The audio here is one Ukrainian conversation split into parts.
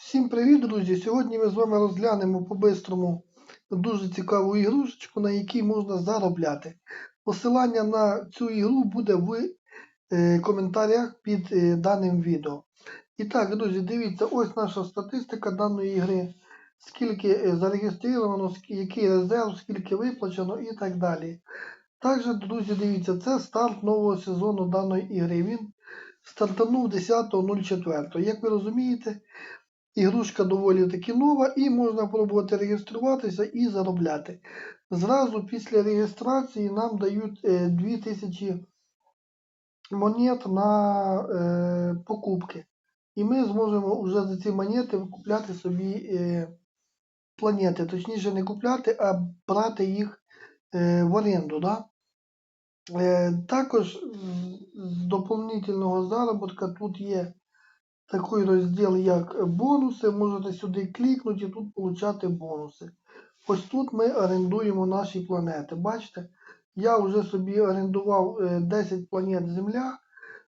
Всім привіт, друзі! Сьогодні ми з вами розглянемо по-бистрому дуже цікаву ігрушечку, на якій можна заробляти. Посилання на цю ігру буде в е, коментарях під е, даним відео. І так, друзі, дивіться, ось наша статистика даної ігри. Скільки е, зареєстровано, який резерв, скільки виплачено і так далі. Також, друзі, дивіться, це старт нового сезону даної ігри. Він стартанув 10.04. Як ви розумієте, Ігрушка доволі таки нова і можна пробувати реєструватися і заробляти. Зразу після реєстрації нам дають е, 2000 монет на е, покупки. І ми зможемо вже за ці монети купляти собі е, планети. Точніше, не купляти, а брати їх е, в оренду. Да? Е, також з доповнительного заробітка тут є такий розділ, як бонуси. Можете сюди клікнути і тут получати бонуси. Ось тут ми орендуємо наші планети. Бачите? Я вже собі орендував е, 10 планет Земля.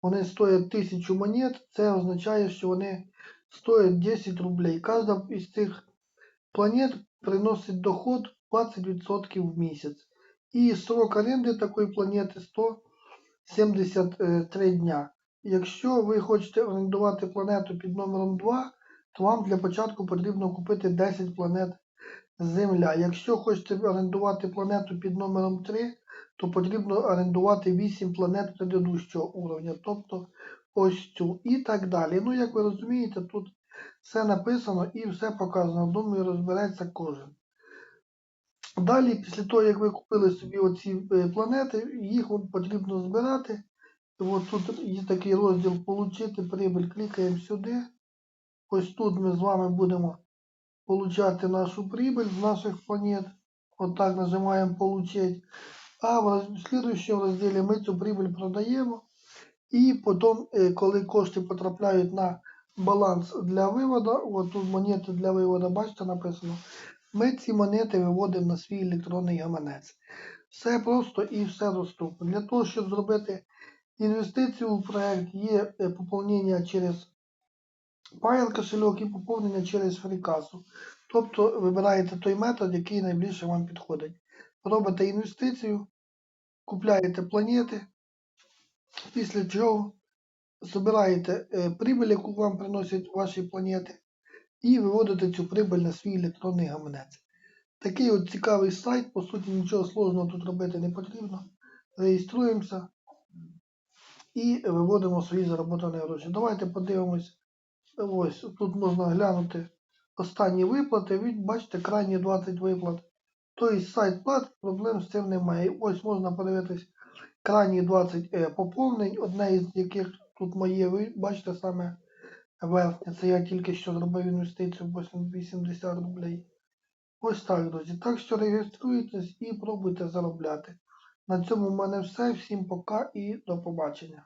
Вони стоять 1000 монет. Це означає, що вони стоять 10 рублей. Кожна із цих планет приносить доход 20% в місяць. І срок оренди такої планети 173 дня. Якщо ви хочете орендувати планету під номером 2, то вам для початку потрібно купити 10 планет Земля. Якщо хочете орендувати планету під номером 3, то потрібно орендувати 8 планет предыдущого уровня, тобто ось цю і так далі. Ну, як ви розумієте, тут все написано і все показано. Думаю, розбереться кожен. Далі, після того, як ви купили собі оці е, планети, їх от потрібно збирати. От тут є такий розділ Получити прибыль. Клікаємо сюди. Ось тут ми з вами будемо получати нашу прибыль з наших планет. Отак нажимаємо Получить. А в роз- слідуючому розділі ми цю прибыль продаємо. І потім, е, коли кошти потрапляють на баланс для виводу, от тут монети для виводу, бачите, написано, ми ці монети виводимо на свій електронний гаманець. Все просто і все доступно. Для того, щоб зробити інвестицію у проект, є е, поповнення через Payer кошельок і поповнення через фрікасу. Тобто вибираєте той метод, який найбільше вам підходить. Робите інвестицію, купляєте планети, після чого збираєте е, прибиль, яку вам приносять ваші планети, і виводите цю прибиль на свій електронний гаманець. Такий от цікавий сайт, по суті, нічого сложного тут робити не потрібно. Реєструємося і виводимо свої зароботані гроші. Давайте подивимось. Ось тут можна глянути останні виплати. Ви бачите, крайні 20 виплат. Тобто сайт плат, проблем з цим немає. Ось можна подивитись крайні 20 е, поповнень, одне із яких тут моє, ви бачите саме верхнє. Це я тільки що зробив інвестицію 80 рублей. Ось так, друзі. Так що реєструйтесь і пробуйте заробляти. На цьому в мене все. Всім пока і до побачення.